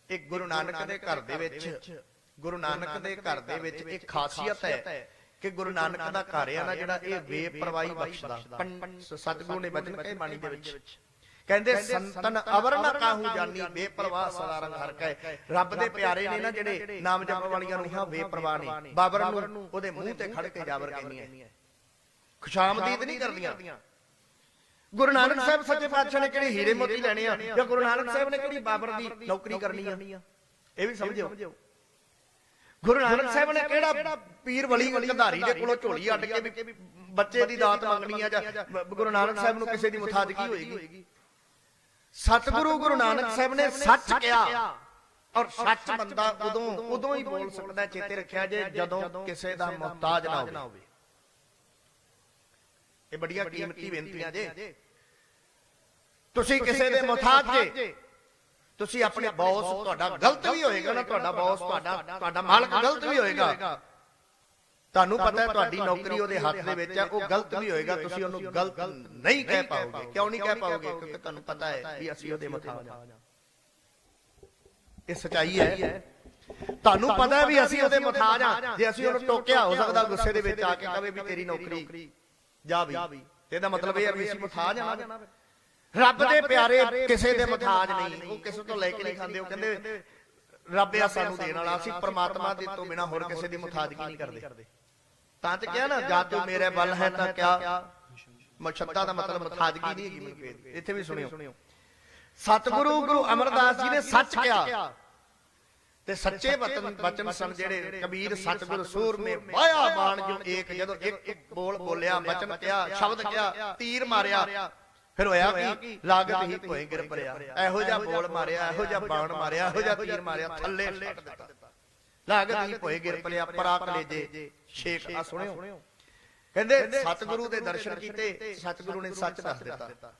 ਇੱਕ ਗੁਰੂ ਨਾਨਕ ਦੇ ਘਰ ਦੇ ਵਿੱਚ ਗੁਰੂ ਨਾਨਕ ਦੇ ਘਰ ਦੇ ਵਿੱਚ ਇੱਕ ਖਾਸੀਅਤ ਹੈ ਕਿ ਗੁਰੂ ਨਾਨਕ ਦਾ ਘਰ ਆ ਨਾ ਜਿਹੜਾ ਇਹ ਬੇਪਰਵਾਹੀ ਬਖਸ਼ਦਾ। ਸਤਿਗੁਰੂ ਨੇ ਬਚਨ ਕਹੇ ਬਾਣੀ ਦੇ ਵਿੱਚ। ਕਹਿੰਦੇ ਸੰਤਨ ਅਵਰ ਨਾ ਕਾਹੂ ਜਾਨੀ ਬੇਪਰਵਾਹ ਸਦਾ ਰੰਗ ਹਰ ਕੈ ਰੱਬ ਦੇ ਪਿਆਰੇ ਨੇ ਨਾ ਜਿਹੜੇ ਨਾਮ ਜਪਣ ਵਾਲੀਆਂ ਰੂਹਾਂ ਬੇਪਰਵਾਹ ਨੇ। ਬਾਬਰ ਨੂੰ ਉਹਦੇ ਮੂੰਹ ਤੇ ਖੜ ਕੇ ਜਾਵਰ ਕਹਿੰਦੀਆਂ ਖੁਸ਼ਾਮਦੀਦ ਨਹੀਂ ਕਰਦੀਆਂ ਗੁਰੂ ਨਾਨਕ ਸਾਹਿਬ ਸੱਚੇ ਪਾਤਸ਼ਾਹ ਨੇ ਕਿਹੜੇ ਹੀਰੇ ਮੋਤੀ ਲੈਣੇ ਆ? ਜਾਂ ਗੁਰੂ ਨਾਨਕ ਸਾਹਿਬ ਨੇ ਕਿਹੜੀ ਬਾਬਰ ਦੀ ਨੌਕਰੀ ਕਰਨੀ ਆ? ਇਹ ਵੀ ਸਮਝਿਓ। ਗੁਰੂ ਨਾਨਕ ਸਾਹਿਬ ਨੇ ਕਿਹੜਾ ਪੀਰ ਵਲੀ ਕੰਧਾਰੀ ਦੇ ਕੋਲੋਂ ਝੋਲੀ ਅੱਡ ਕੇ ਵੀ ਬੱਚੇ ਦੀ ਦਾਤ ਮੰਗਣੀ ਆ ਜਾਂ ਗੁਰੂ ਨਾਨਕ ਸਾਹਿਬ ਨੂੰ ਕਿਸੇ ਦੀ ਮੁਤਾਦਗੀ ਹੋਏਗੀ? ਸਤਿਗੁਰੂ ਗੁਰੂ ਨਾਨਕ ਸਾਹਿਬ ਨੇ ਸੱਚ ਕਿਹਾ। ਔਰ ਸੱਚ ਬੰਦਾ ਉਦੋਂ ਉਦੋਂ ਹੀ ਬੋਲ ਸਕਦਾ ਚੇਤੇ ਰੱਖਿਆ ਜੇ ਜਦੋਂ ਕਿਸੇ ਦਾ ਮੁਹਤਾਜ ਨਾ ਹੋਵੇ। ਇਹ ਬੜੀਆਂ ਕੀਮਤੀ ਬੇਨਤੀਆਂ ਜੇ। ਤੁਸੀਂ ਕਿਸੇ ਦੇ ਮੁਹਤਾਜ ਜੇ। ਤੁਸੀਂ ਆਪਣੇ ਬੌਸ ਤੁਹਾਡਾ ਗਲਤ ਵੀ ਹੋਏਗਾ ਨਾ ਤੁਹਾਡਾ ਬੌਸ ਤੁਹਾਡਾ ਤੁਹਾਡਾ ਮਾਲਕ ਗਲਤ ਵੀ ਹੋਏਗਾ। ਤੁਹਾਨੂੰ ਪਤਾ ਹੈ ਤੁਹਾਡੀ ਨੌਕਰੀ ਉਹਦੇ ਹੱਥ ਦੇ ਵਿੱਚ ਹੈ ਉਹ ਗਲਤ ਵੀ ਹੋਏਗਾ ਤੁਸੀਂ ਉਹਨੂੰ ਗਲਤ ਨਹੀਂ ਕਹਿ ਪਾਓਗੇ। ਕਿਉਂ ਨਹੀਂ ਕਹਿ ਪਾਓਗੇ? ਕਿਉਂਕਿ ਤੁਹਾਨੂੰ ਪਤਾ ਹੈ ਵੀ ਅਸੀਂ ਉਹਦੇ ਮੁਤਾਜ ਇਹ ਸਚਾਈ ਹੈ। ਤੁਹਾਨੂੰ ਪਤਾ ਹੈ ਵੀ ਅਸੀਂ ਉਹਦੇ ਮੁਤਾਜ ਹਾਂ ਜੇ ਅਸੀਂ ਉਹਨੂੰ ਟੋਕਿਆ ਹੋ ਸਕਦਾ ਗੁੱਸੇ ਦੇ ਵਿੱਚ ਆ ਕੇ ਕਵੇ ਵੀ ਤੇਰੀ ਨੌਕਰੀ। ਜਾ ਵੀ ਤੇ ਇਹਦਾ ਮਤਲਬ ਇਹ ਹੈ ਵੀ ਅਸੀਂ ਹਾਂ ਨਾ ਰੱਬ ਦੇ ਪਿਆਰੇ ਕਿਸੇ ਦੇ ਮੁਤਾਜ ਨਹੀਂ। ਉਹ ਕਿਸੇ ਤੋਂ ਲੈ ਕੇ ਨਹੀਂ ਖਾਂਦੇ। ਉਹ ਕਹਿੰਦੇ ਰੱਬ ਆ ਸਾਨੂੰ ਦੇਣ ਵਾਲਾ। ਅਸੀਂ ਪ੍ਰਮਾਤਮਾ ਦੇ ਤੋਂ ਬਿਨਾ ਹੋਰ ਕਿਸੇ ਦੀ ਮੁਤਾਜਗੀ ਨਹੀਂ ਕਰਦੇ। ਤਾਂ ਤੇ ਕਿਹਾ ਨਾ ਜਦ ਜੋ ਮੇਰੇ ਵੱਲ ਹੈ ਤਾਂ ਕਿਆ? ਮਸ਼ੱਦਾ ਦਾ ਮਤਲਬ ਮੁਤਾਜਗੀ ਨਹੀਂ ਹੈਗੀ ਮਨਕੇਤ ਇੱਥੇ ਵੀ ਸੁਣਿਓ। ਸਤਿਗੁਰੂ ਗੁਰੂ ਅਮਰਦਾਸ ਜੀ ਨੇ ਸੱਚ ਕਿਹਾ। ਤੇ ਸੱਚੇ ਵਤਨ ਬਚਨ ਸਨ ਜਿਹੜੇ ਕਬੀਰ ਸਤਿਗੁਰ ਸੂਰ ਮੇ ਵਾਇਆ ਬਾਣ ਜੋ ਏਕ ਜਦੋਂ ਇੱਕ ਬੋਲ ਬੋਲਿਆ ਬਚਨ ਕਿਹਾ ਸ਼ਬਦ ਕਿਹਾ ਤੀਰ ਮਾਰਿਆ। ਫਿਰ ਹੋਇਆ ਕੀ? ਲਾਗਤ ਹੀ ਕੋਏ ਗਿਰ ਪਰਿਆ। ਇਹੋ ਜਿਹਾ ਬੋਲ ਮਾਰਿਆ ਇਹੋ ਜਿਹਾ ਬਾਣ ਮਾਰਿਆ ਇਹੋ ਜਿਹਾ ਤੀਰ ਮਾਰਿਆ ਥੱਲੇ ਛੱਡ ਦਿੱਤਾ। ਲਾਗਤ ਹੀ ਕੋਏ ਗਿਰ ਪਰਿਆ ਪਰਾ ਕਲੇਜੇ ਸ਼ੇਖ ਆ ਸੁਣਿਓ। ਕਹਿੰਦੇ ਸਤਿਗੁਰੂ ਦੇ ਦਰਸ਼ਨ ਕੀਤੇ ਸਤਿਗੁਰੂ ਨੇ ਸੱਚ ਦੱਸ ਦਿੱਤਾ।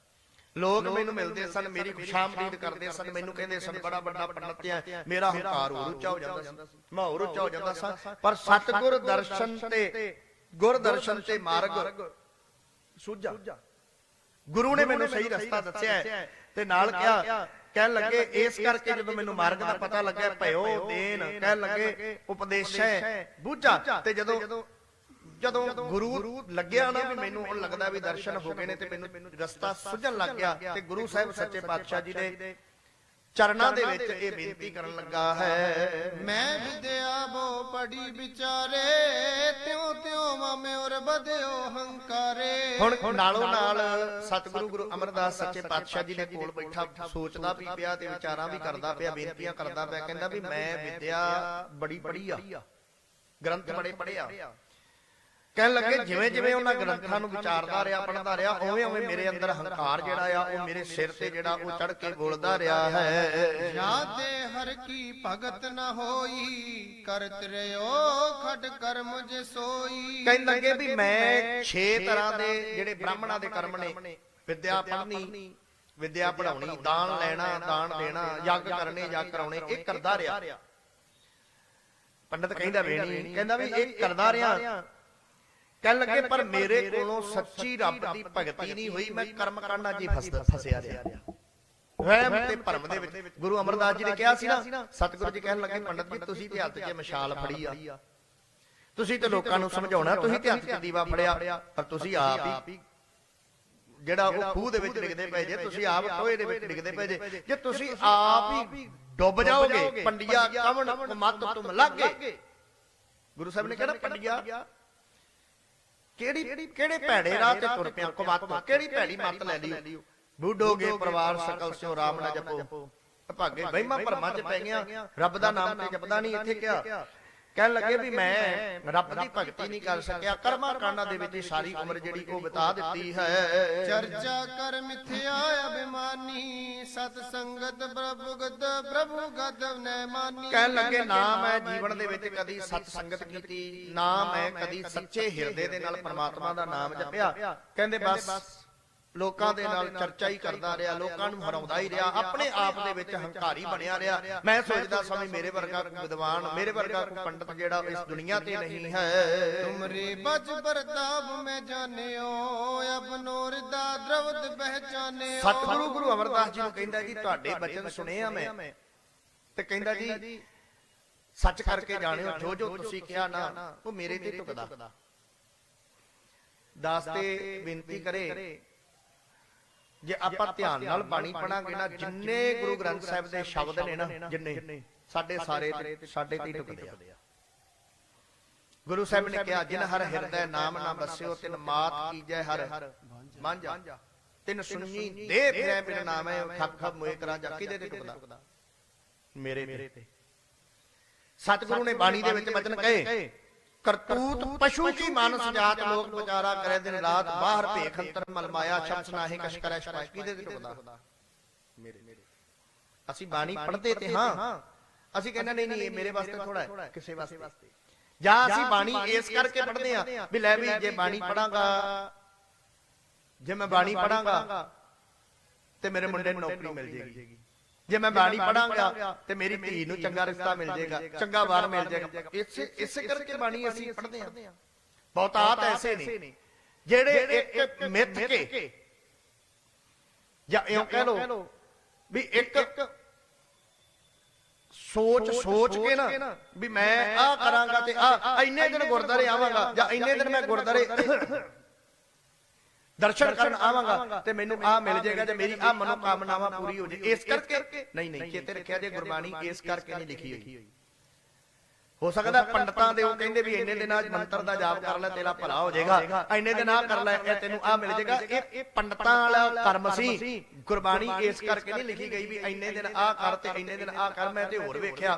ਲੋਕ ਮੈਨੂੰ ਮਿਲਦੇ ਸਨ ਮੇਰੀ ਖੁਸ਼ਾਮਦੀਦ ਕਰਦੇ ਸਨ ਮੈਨੂੰ ਕਹਿੰਦੇ ਸਨ ਬੜਾ ਵੱਡਾ ਪੰਡਤ ਹੈ ਮੇਰਾ ਹੰਕਾਰ ਹੋਰ ਉੱਚਾ ਹੋ ਜਾਂਦਾ ਸੀ। ਮੈਂ ਹੋਰ ਉੱਚਾ ਹੋ ਜਾਂਦਾ ਸਾਂ। ਪਰ ਸਤਿਗੁਰ ਦਰਸ਼ਨ ਤੇ ਗੁਰ ਦਰਸ਼ਨ ਤੇ ਮਾਰਗ। ਸੁਝਾ। ਗੁਰੂ ਨੇ ਮੈਨੂੰ ਸਹੀ ਰਸਤਾ ਦੱਸਿਆ ਤੇ ਨਾਲ ਕਿਹਾ ਕਹਿਣ ਲੱਗੇ ਇਸ ਕਰਕੇ ਜਦੋਂ ਮੈਨੂੰ ਮਾਰਗ ਦਾ ਪਤਾ ਲੱਗਾ ਭਇਓ ਦੇਨ ਕਹਿਣ ਲੱਗੇ ਉਪਦੇਸ਼ੈ ਬੂਝਾ। ਤੇ ਜਦੋਂ ਜਦੋਂ ਗੁਰੂ ਲੱਗਿਆ ਨਾ ਵੀ ਮੈਨੂੰ ਉਹ ਲੱਗਦਾ ਵੀ ਦਰਸ਼ਨ ਹੋ ਗਏ ਨੇ ਤੇ ਮੈਨੂੰ ਰਸਤਾ ਸੁਝਣ ਲੱਗ ਗਿਆ ਤੇ ਗੁਰੂ ਸਾਹਿਬ ਸੱਚੇ ਪਾਤਸ਼ਾਹ ਜੀ ਦੇ ਚਰਨਾਂ ਦੇ ਵਿੱਚ ਇਹ ਬੇਨਤੀ ਕਰਨ ਲੱਗਾ ਹੈ। ਮੈਂ ਵਿਦਿਆ ਬੋ ਪੜੀ ਵਿਚਾਰੇ ਤਿਉ ਤਿਉ ਮਾਮੇ ਔਰ ਬਧਿਓ ਹੰਕਾਰੇ। ਹੁਣ ਨਾਲੋਂ ਨਾਲ ਸਤਿਗੁਰੂ ਗੁਰੂ ਅਮਰਦਾਸ ਸੱਚੇ ਪਾਤਸ਼ਾਹ ਜੀ ਦੇ ਕੋਲ ਬੈਠਾ ਸੋਚਦਾ ਵੀ ਪਿਆ ਤੇ ਵਿਚਾਰਾਂ ਵੀ ਕਰਦਾ ਪਿਆ ਬੇਨਤੀਆਂ ਕਰਦਾ ਪਿਆ ਕਹਿੰਦਾ ਵੀ ਮੈਂ ਵਿਦਿਆ ਬੜੀ ਪੜ੍ਹੀ ਆ। ਗ੍ਰੰਥ ਬੜੇ ਪੜ੍ਹਿਆ ਕਹਿਣ ਲੱਗੇ ਜਿਵੇਂ ਜਿਵੇਂ ਉਹਨਾਂ ਗ੍ਰੰਥਾਂ ਨੂੰ ਵਿਚਾਰਦਾ ਰਿਹਾ ਪੜ੍ਹਦਾ ਰਿਹਾ ਉਵੇਂ ਉਵੇਂ ਮੇਰੇ ਅੰਦਰ ਹੰਕਾਰ ਜਿਹੜਾ ਆ ਉਹ ਮੇਰੇ ਸਿਰ ਤੇ ਜਿਹੜਾ ਉਹ ਚੜ ਕੇ ਬੋਲਦਾ ਰਿਹਾ ਹੈ। ਜਾਤੇ ਹਰ ਕੀ ਭਗਤ ਨ ਹੋਈ ਕਰਤ ਰਿਓ ਖਟ ਕਰਮ ਜੇ ਸੋਈ। ਕਹਿਣ ਲੱਗੇ ਵੀ ਮੈਂ 6 ਤਰ੍ਹਾਂ ਦੇ ਜਿਹੜੇ ਬ੍ਰਾਹਮਣਾਂ ਦੇ ਕਰਮ ਨੇ ਵਿਦਿਆ ਪੜ੍ਹਨੀ ਵਿਦਿਆ ਪੜਾਉਣੀ ਦਾਨ ਲੈਣਾ ਦਾਨ ਦੇਣਾ ਯੱਗ ਕਰਨੇ ਯੱਗ ਕਰਾਉਣੇ ਇਹ ਕਰਦਾ ਰਿਹਾ। ਪੰਡਤ ਕਹਿੰਦਾ ਵੇਣੀ ਕਹਿੰਦਾ ਵੀ ਇਹ ਕਰਦਾ ਰਿਹਾ। ਕਹਿਣ ਲੱਗੇ ਪਰ ਮੇਰੇ ਕੋਲੋਂ ਸੱਚੀ ਰੱਬ ਦੀ ਭਗਤੀ ਨਹੀਂ ਹੋਈ ਮੈਂ ਕਰਮ ਕਾਂਡਾਂ 'ਚ ਹੀ ਫਸਿਆ ਰਿਹਾ। ਵਹਿਮ ਤੇ ਭਰਮ ਦੇ ਵਿੱਚ ਗੁਰੂ ਅਮਰਦਾਸ ਜੀ ਨੇ ਕਿਹਾ ਸੀ ਨਾ ਸਤਿਗੁਰੂ ਜੀ ਕਹਿਣ ਲੱਗੇ ਪੰਡਤ ਜੀ ਤੁਸੀਂ ਤੇ ਹੱਥ 'ਚ ਮਸ਼ਾਲ ਫੜੀ ਆ। ਤੁਸੀਂ ਤੇ ਲੋਕਾਂ ਨੂੰ ਸਮਝਾਉਣਾ ਤੁਸੀਂ ਤੇ ਹੱਥ 'ਚ ਦੀਵਾ ਫੜਿਆ ਪਰ ਤੁਸੀਂ ਆਪ ਹੀ ਜਿਹੜਾ ਉਹ ਖੂਹ ਦੇ ਵਿੱਚ ਡਿੱਗਦੇ ਪਏ ਜੇ ਤੁਸੀਂ ਆਪ ਟੋਏ ਦੇ ਵਿੱਚ ਡਿੱਗਦੇ ਪਏ ਜੇ। ਜੇ। ਤੁਸੀਂ ਆਪ ਹੀ ਡੁੱਬ ਜਾਓਗੇ ਪੰਡਿਆ ਕਵਣ ਮਤ ਤੁਮ ਲਾਗੇ ਗੁਰੂ ਸਾਹਿਬ ਨੇ ਕਿਹਾ ਨਾ ਪੰਡਿਆ ਕਿਹੜੀ ਕਿਹੜੇ ਭੈੜੇ ਰਾਹ ਤੇ ਤੁਰ ਪਿਆ ਕੁਮਤ ਕਿਹੜੀ ਭੈੜੀ ਮੱਤ ਲੈ ਲਈ? ਬੁੱਢੋਗੇ ਪਰਿਵਾਰ ਸਕਲ ਸਿਓ ਰਾਮ ਨਾ ਜਪੋ। ਭਾਗੇ ਬਹਿਮਾ ਭਰਮਾਂ ਚ ਪੈ ਗਿਆ ਰੱਬ ਦਾ ਨਾਮ ਤੇ ਜਪਦਾ ਨਹੀਂ ਇੱਥੇ ਕਿਹਾ ਕਹਿਣ ਲੱਗੇ ਵੀ ਮੈਂ ਰੱਬ ਦੀ ਭਗਤੀ ਨਹੀਂ ਕਰ ਸਕਿਆ ਕਰਮਾਂ ਕਾਂਡਾਂ ਦੇ ਵਿੱਚ ਹੀ ਸਾਰੀ ਉਮਰ ਜਿਹੜੀ ਉਹ ਬਿਤਾ ਦਿੱਤੀ ਹੈ। ਚਰਚਾ ਕਰ ਮਿਥਿਆ ਅਭਿਮਾਨੀ ਸਤ ਸੰਗਤ ਪ੍ਰਭੂ ਗਦ ਪ੍ਰਭੂ ਗਦ ਨੈ ਮਾਨੀ ਕਹਿਣ ਲੱਗੇ ਨਾ ਮੈਂ ਜੀਵਨ ਦੇ ਵਿੱਚ ਕਦੀ ਸਤ ਸੰਗਤ ਕੀਤੀ ਨਾ ਮੈਂ ਕਦੀ ਸੱਚੇ ਹਿਰਦੇ ਦੇ ਨਾਲ ਪਰਮਾਤਮਾ ਦਾ ਨਾਮ ਜਪਿਆ। ਕਹਿੰਦੇ ਬਸ। ਲੋਕਾਂ ਦੇ ਨਾਲ ਚਰਚਾ ਹੀ ਕਰਦਾ ਰਿਹਾ ਲੋਕਾਂ ਨੂੰ ਹਰਾਉਂਦਾ ਹੀ ਰਿਹਾ ਆਪਣੇ ਆਪ ਦੇ ਵਿੱਚ ਹੰਕਾਰੀ ਬਣਿਆ ਰਿਹਾ। ਮੈਂ ਸੋਚਦਾ ਸਾਂ ਵੀ ਮੇਰੇ ਵਰਗਾ ਕੋਈ ਵਿਦਵਾਨ ਮੇਰੇ ਵਰਗਾ ਕੋਈ ਪੰਡਤ ਜਿਹੜਾ ਇਸ ਦੁਨੀਆ ਤੇ ਨਹੀਂ ਹੈ। ਤੁਮਰੇ ਬਜ ਬਰਤਾਬ ਮੈਂ ਜਾਣਿਓ ਅਬਨੋ ਹਿਰਦਾ ਦਰਵਦ ਪਹਿਚਾਨਿਓ। ਸਤਿਗੁਰੂ ਗੁਰੂ ਅਮਰਦਾਸ ਜੀ ਨੂੰ ਕਹਿੰਦਾ ਜੀ ਤੁਹਾਡੇ ਬਚਨ ਸੁਣੇ ਆ ਮੈਂ। ਤੇ ਕਹਿੰਦਾ ਜੀ ਸੱਚ ਕਰਕੇ ਜਾਣਿਓ ਜੋ ਜੋ ਤੁਸੀਂ ਕਿਹਾ ਨਾ ਉਹ ਮੇਰੇ ਤੇ ਟੁਕਦਾ ਦਾਸ ਤੇ ਬੇਨਤੀ ਕਰੇ। ਜੇ ਆਪਾਂ ਧਿਆਨ ਨਾਲ ਬਾਣੀ ਪੜਾਂਗੇ ਨਾ ਜਿੰਨੇ ਗੁਰੂ ਗ੍ਰੰਥ ਸਾਹਿਬ ਦੇ ਸ਼ਬਦ ਨੇ ਨਾ ਜਿੰਨੇ ਸਾਡੇ ਸਾਰੇ ਸਾਡੇ ਤੇ ਟੁਕਦੇ ਆ। ਗੁਰੂ ਸਾਹਿਬ ਨੇ ਕਿਹਾ ਜਿਨ ਹਰ ਹਿਰਦੈ ਨਾਮ ਨਾ ਬਸਿਓ ਤਿਨ ਮਾਤ ਕੀਜੈ ਹਰ। ਮਾਂਝਾ ਤਿਨ ਸੁਣੀ ਦੇ ਫਿਰੈ ਬਿਨ ਨਾਮੈ ਖਪ ਖਪ ਮੋਏ ਕਰਾਂ ਜਾ ਕਿਹਦੇ ਤੇ ਟੁਕਦਾ? ਮੇਰੇ ਤੇ। ਸਤਿਗੁਰੂ ਨੇ ਬਾਣੀ ਦੇ ਵਿੱਚ ਬਚਨ ਕਹੇ। ਕਰਤੂਤ ਪਸ਼ੂ ਕੀ ਮਾਨਸ ਜਾਤ ਲੋਕ ਵਿਚਾਰਾ ਕਰੇ ਦਿਨ ਰਾਤ ਬਾਹਰ ਭੇਖ ਅੰਤਰ ਮਲ ਮਾਇਆ ਸ਼ਬਦ ਨਾਹੀ ਕਛ ਕਰੈ ਸ਼ਿਕਾਇਤ ਕਿਹਦੇ ਤੇ ਟੁਕਦਾ ਮੇਰੇ ਅਸੀਂ ਬਾਣੀ ਪੜ੍ਹਦੇ ਤੇ ਹਾਂ ਅਸੀਂ ਕਹਿੰਦੇ ਨਹੀਂ ਨਹੀਂ ਇਹ ਮੇਰੇ ਵਾਸਤੇ ਥੋੜਾ ਹੈ ਕਿਸੇ ਵਾਸਤੇ ਜਾਂ ਅਸੀਂ ਬਾਣੀ ਇਸ ਕਰਕੇ ਪੜ੍ਹਦੇ ਆ ਵੀ ਲੈ ਵੀ ਜੇ ਬਾਣੀ ਪੜਾਂਗਾ ਜੇ ਮੈਂ ਬਾਣੀ ਪੜਾਂਗਾ ਤੇ ਮੇਰੇ ਮੁੰਡੇ ਨੂੰ ਨੌਕਰੀ ਮਿਲ ਜੇਗੀ ਜੇ ਮੈਂ ਬਾਣੀ ਪੜਾਂਗਾ ਤੇ ਮੇਰੀ ਧੀ ਨੂੰ ਚੰਗਾ ਰਿਸ਼ਤਾ ਮਿਲ ਜਾਏਗਾ ਚੰਗਾ ਵਾਰ ਮਿਲ ਜਾਏਗਾ। ਇਸੇ ਇਸੇ ਕਰਕੇ ਬਾਣੀ ਅਸੀਂ ਪੜ੍ਹਦੇ ਆ ਬਹੁਤਾਤ ਐਸੇ ਨੇ ਜਿਹੜੇ ਇੱਕ ਮਿੱਥ ਕੇ ਜਾਂ ਇਉਂ ਕਹਿ ਲੋ ਵੀ ਇੱਕ ਸੋਚ ਸੋਚ ਕੇ ਨਾ ਵੀ ਮੈਂ ਆਹ ਕਰਾਂਗਾ ਤੇ ਆ ਇੰਨੇ ਦਿਨ ਗੁਰਦਾਰੇ ਆਵਾਂਗਾ ਜਾਂ ਇੰਨੇ ਦਿਨ ਮੈਂ ਗੁਰਦਾਰੇ ਦਰਸ਼ਨ ਕਰਨ ਆਵਾਂਗਾ ਤੇ ਮੈਨੂੰ ਆ ਮਿਲ ਜਾਏਗਾ ਤੇ ਮੇਰੀ ਆ ਮਨੋ ਕਾਮਨਾਵਾਂ ਪੂਰੀ ਹੋ ਜੇ। ਇਸ ਕਰਕੇ ਨਹੀਂ ਨਹੀਂ ਚੇਤੇ ਰੱਖਿਆ ਜੇ ਗੁਰਬਾਣੀ ਇਸ ਕਰਕੇ ਨਹੀਂ ਲਿਖੀ ਹੋਈ। ਹੋ ਸਕਦਾ ਪੰਡਤਾਂ ਦੇ ਉਹ ਕਹਿੰਦੇ ਵੀ ਇੰਨੇ ਦਿਨਾਂ 'ਚ ਮੰਤਰ ਦਾ ਜਾਪ ਕਰ ਲੈ ਤੇਰਾ ਭਲਾ ਹੋ ਜਾਏਗਾ ਇੰਨੇ ਦਿਨ ਆ ਕਰ ਲੈ ਇਹ ਤੈਨੂੰ ਆ ਮਿਲ ਜਾਏਗਾ ਇਹ ਇਹ ਪੰਡਤਾਂ ਵਾਲਾ ਕਰਮ ਸੀ। ਗੁਰਬਾਣੀ ਇਸ ਕਰਕੇ ਨਹੀਂ ਲਿਖੀ ਗਈ ਵੀ ਇੰਨੇ ਦਿਨ ਆ ਕਰ ਤੇ ਇੰਨੇ ਦਿਨ ਆ ਕਰ ਮੈਂ ਤੇ ਹੋਰ ਵੇਖਿਆ।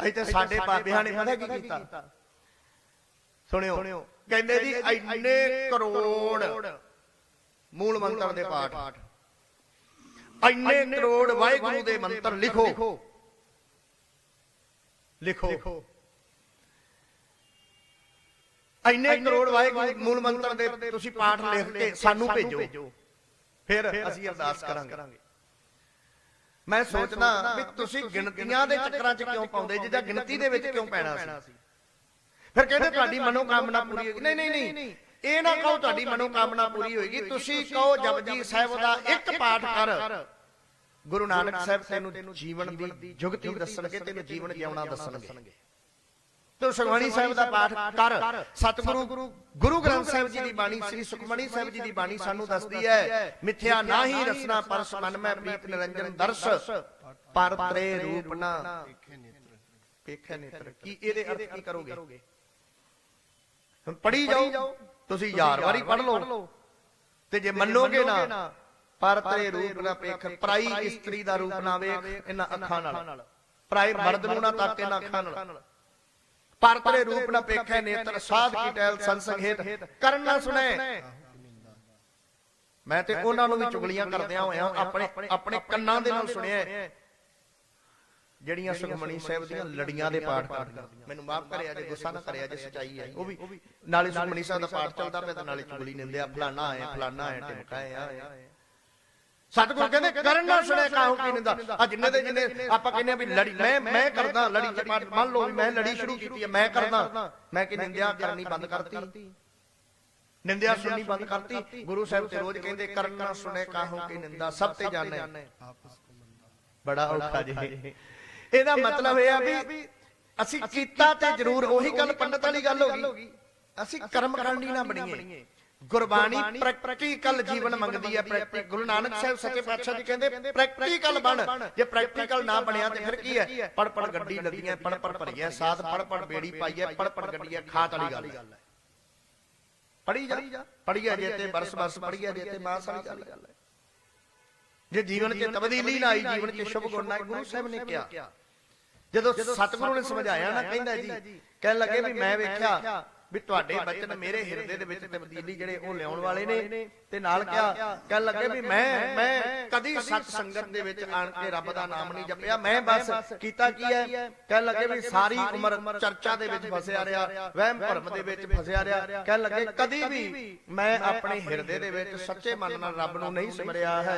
ਅਜੇ ਤੇ ਸਾਡੇ ਬਾਬਿਆਂ ਨੇ ਪਤਾ ਕੀ ਕੀਤਾ? ਸੁਣਿਓ ਕਹਿੰਦੇ ਜੀ ਇੰਨੇ ਕਰੋੜ ਮੂਲ ਮੰਤਰ ਦੇ ਪਾਠ। ਇੰਨੇ ਕਰੋੜ ਵਾਹਿਗੁਰੂ ਦੇ ਮੰਤਰ ਲਿਖੋ। ਲਿਖੋ। ਇੰਨੇ ਕਰੋੜ ਵਾਹਿਗੁਰੂ ਮੂਲ ਮੰਤਰ ਦੇ ਤੁਸੀਂ ਪਾਠ ਲਿਖ ਕੇ ਸਾਨੂੰ ਭੇਜੋ। ਫਿਰ ਅਸੀਂ ਅਰਦਾਸ ਕਰਾਂਗੇ। ਮੈਂ ਸੋਚਦਾ ਵੀ ਤੁਸੀਂ ਗਿਣਤੀਆਂ ਦੇ ਚੱਕਰਾਂ 'ਚ ਕਿਉਂ ਪਾਉਂਦੇ ਜੇ? ਜਾਂ ਗਿਣਤੀ ਦੇ ਵਿੱਚ ਕਿਉਂ ਪੈਣਾ ਸੀ? ਫਿਰ ਕਹਿੰਦੇ ਤੁਹਾਡੀ ਮਨੋ ਕਾਮਨਾ ਪੂਰੀ ਹੋਏਗੀ। ਨਹੀਂ ਨਹੀਂ ਨਹੀਂ। ਇਹ ਨਾ ਕਹੋ ਤੁਹਾਡੀ ਮਨੋ ਕਾਮਨਾ ਪੂਰੀ ਹੋਏਗੀ। ਤੁਸੀਂ ਕਹੋ ਜਪਜੀ ਸਾਹਿਬ ਦਾ ਇੱਕ ਪਾਠ ਕਰ। ਗੁਰੂ ਨਾਨਕ ਸਾਹਿਬ ਤੈਨੂੰ ਜੀਵਨ ਦੀ ਜੁਗਤੀ ਦੱਸਣਗੇ ਤੈਨੂੰ ਜੀਵਨ ਜਿਉਣਾ ਦੱਸਣਗੇ। ਤੂੰ ਸੁਖਮਣੀ ਸਾਹਿਬ ਦਾ ਪਾਠ ਕਰ। ਸਤਿਗੁਰੂ ਗੁਰੂ ਗ੍ਰੰਥ ਸਾਹਿਬ ਜੀ ਦੀ ਬਾਣੀ ਸ੍ਰੀ ਸੁਖਮਣੀ ਸਾਹਿਬ ਜੀ ਦੀ ਬਾਣੀ ਸਾਨੂੰ ਦੱਸਦੀ ਹੈ ਮਿਥਿਆ ਨਾਹੀ ਰਸਨਾ ਪਰਸ ਮਨ ਮੈਂ ਪ੍ਰੀਤ ਨਿਰੰਜਨ ਦਰਸ ਪਰ ਤਰੇ ਰੂਪ ਨਾ। ਵੇਖੇ ਨੇਤਰ ਕੀ ਇਹਦੇ ਅਰਥ ਕੀ ਕਰੋਗੇ ਪੜੀ ਜਾਓ। ਤੁਸੀਂ ਹਜ਼ਾਰ ਵਾਰੀ ਪੜ ਲਓ। ਤੇ ਜੇ ਮੰਨੋਗੇ ਨਾ ਪਰ ਤੇਰੇ ਰੂਪ ਨਾ ਪੇਖ ਪਰਾਈ ਇਸਤਰੀ ਦਾ ਰੂਪ ਨਾ ਵੇਖ ਇਹਨਾਂ ਅੱਖਾਂ ਨਾਲ। ਪਰਾਈ ਮਰਦ ਨੂੰ ਨਾ ਤੱਕ ਇਹਨਾਂ ਅੱਖਾਂ ਨਾਲ। ਪਰ ਤੇਰੇ ਰੂਪ ਨਾ ਪੇਖੈ ਨੇਤਰ ਸਾਧ ਕੀ ਟੈਲ ਸੰਸੰਗ ਹੇਤ ਕਰਨ ਨਾ ਸੁਣੇ। ਮੈਂ ਤੇ ਉਹਨਾਂ ਨੂੰ ਵੀ ਚੁਗਲੀਆਂ ਕਰਦਿਆਂ ਹੋਇਆਂ ਆਪਣੇ ਆਪਣੇ ਕੰਨਾਂ ਦੇ ਨਾਲ ਸੁਣਿਆ। ਜਿਹੜੀਆਂ ਸੁਖਮਣੀ ਸਾਹਿਬ ਦੀਆਂ ਲੜੀਆਂ ਦੇ ਪਾਠ ਕਰਦੀਆਂ। ਮੈਨੂੰ ਮਾਫ ਕਰਿਆ ਜੇ ਗੁੱਸਾ ਨਾ ਕਰਿਆ ਜੇ ਸਚਾਈ ਹੈ। ਉਹ ਵੀ ਨਾਲੇ ਸੁਖਮਣੀ ਸਾਹਿਬ ਦਾ ਪਾਠ ਚੱਲਦਾ ਪਿਆ ਤੇ ਨਾਲੇ ਚੁਗਲੀ ਨਿੰਦਿਆ ਫਲਾਣਾ ਆਇਆ ਫਲਾਣਾ ਆਇਆ ਟਿਮਕਾ ਆਇਆ। ਸਤਿਗੁਰੂ ਕਹਿੰਦੇ ਕਰਨ ਨਾ ਸੁਣੇ ਕਾਹੂ ਕੀ ਨਿੰਦਾ? ਆ ਜਿੰਨੇ ਦੇ ਜਿੰਨੇ ਆਪਾਂ ਕਹਿੰਦੇ ਆ ਵੀ ਲੜੀ ਮੈਂ ਮੈਂ ਕਰਦਾ ਲੜੀ ਚ ਪਾਠ। ਮੰਨ ਲਓ ਵੀ ਮੈਂ ਲੜੀ ਸ਼ੁਰੂ ਕੀਤੀ ਹੈ ਮੈਂ ਕਰਦਾ। ਮੈਂ ਕਿ ਨਿੰਦਿਆ ਕਰਨੀ ਬੰਦ ਕਰਤੀ? ਨਿੰਦਿਆ ਸੁਣਨੀ ਬੰਦ ਕਰਤੀ? ਗੁਰੂ ਸਾਹਿਬ ਤੇ ਰੋਜ਼ ਕਹਿੰਦੇ ਕਰਨ ਨਾ ਸੁਣੇ ਕਾਹੂ ਕੀ ਨਿੰਦਾ? ਸਭ ਤੇ ਜਾਣੇ। ਬੜਾ ਔਖਾ ਜੀ। ਇਹਦਾ ਮਤਲਬ ਇਹ ਆ ਵੀ ਅਸੀਂ ਕੀਤਾ ਤੇ ਜ਼ਰੂਰ ਉਹੀ ਗੱਲ ਪੰਡਤ ਵਾਲੀ ਗੱਲ ਹੋ ਗਈ। ਅਸੀਂ ਕਰਮ ਕਾਂਡੀ ਨਾ ਬਣੀਏ। ਗੁਰਬਾਣੀ ਪ੍ਰੈਕਟੀਕਲ ਜੀਵਨ ਮੰਗਦੀ ਹੈ ਪ੍ਰੈਕਟਿਕ ਗੁਰੂ ਨਾਨਕ ਸਾਹਿਬ ਸੱਚੇ ਪਾਤਸ਼ਾਹ ਜੀ ਕਹਿੰਦੇ ਪ੍ਰੈਕਟੀਕਲ ਬਣ। ਜੇ ਪ੍ਰੈਕਟੀਕਲ ਨਾ ਬਣਿਆ ਤੇ ਫਿਰ ਕੀ ਹੈ? ਪੜ ਪੜ ਗੱਡੀ ਲੱਗੀਆਂ ਪੜ ਪੜ ਭਰੀਆਂ ਸਾਧ ਪੜ ਪੜ ਬੇੜੀ ਪਾਈਏ ਪੜ ਪੜ ਗੱਡੀਆਂ ਖਾਤ ਵਾਲੀ ਗੱਲ ਹੈ। ਪੜੀ ਜਾ ਪੜੀਆ ਜੇ। ਤੇ ਬਰਸ ਬਰਸ ਪੜੀਆ ਜੇ ਤੇ ਮਾਸ ਵਾਲੀ ਗੱਲ ਹੈ ਜੇ ਜੀਵਨ 'ਚ ਤਬਦੀਲੀ ਨਾ ਆਈ ਜੀਵਨ 'ਚ ਸ਼ੁਭ ਗੁਣ ਨਾ ਗੁਰੂ ਸਾਹਿਬ ਨੇ ਕਿਹਾ ਜਦੋਂ ਸਤਿਗੁਰੂ ਨੇ ਸਮਝਾਇਆ ਨਾ ਕਹਿੰਦਾ ਜੀ ਕਹਿਣ ਲੱਗੇ ਵੀ ਮੈਂ ਵੇਖਿਆ ਵੀ ਤੁਹਾਡੇ ਬਚਨ ਮੇਰੇ ਹਿਰਦੇ ਦੇ ਵਿੱਚ ਤਬਦੀਲੀ ਜਿਹੜੇ ਉਹ ਲਿਆਉਣ ਵਾਲੇ ਨੇ ਤੇ ਨਾਲ ਕਿਹਾ ਕਹਿਣ ਲੱਗੇ ਵੀ ਮੈਂ ਮੈਂ ਕਦੀ ਸਤ ਸੰਗਤ ਦੇ ਵਿੱਚ ਆਣ ਕੇ ਰੱਬ ਦਾ ਨਾਮ ਨਹੀਂ ਜਪਿਆ। ਮੈਂ ਬਸ ਕੀਤਾ ਕੀ ਹੈ? ਕਹਿਣ ਲੱਗੇ ਵੀ ਸਾਰੀ ਉਮਰ ਚਰਚਾ ਦੇ ਵਿੱਚ ਫਸਿਆ ਰਿਹਾ ਵਹਿਮ ਭਰਮ ਦੇ ਵਿੱਚ ਫਸਿਆ ਰਿਹਾ। ਕਹਿਣ ਲੱਗੇ ਕਦੀ ਵੀ ਮੈਂ ਆਪਣੇ ਹਿਰਦੇ ਦੇ ਵਿੱਚ ਸੱਚੇ ਮਨ ਨਾਲ ਰੱਬ ਨੂੰ ਨਹੀਂ ਸਿਮਰਿਆ। ਹੈ।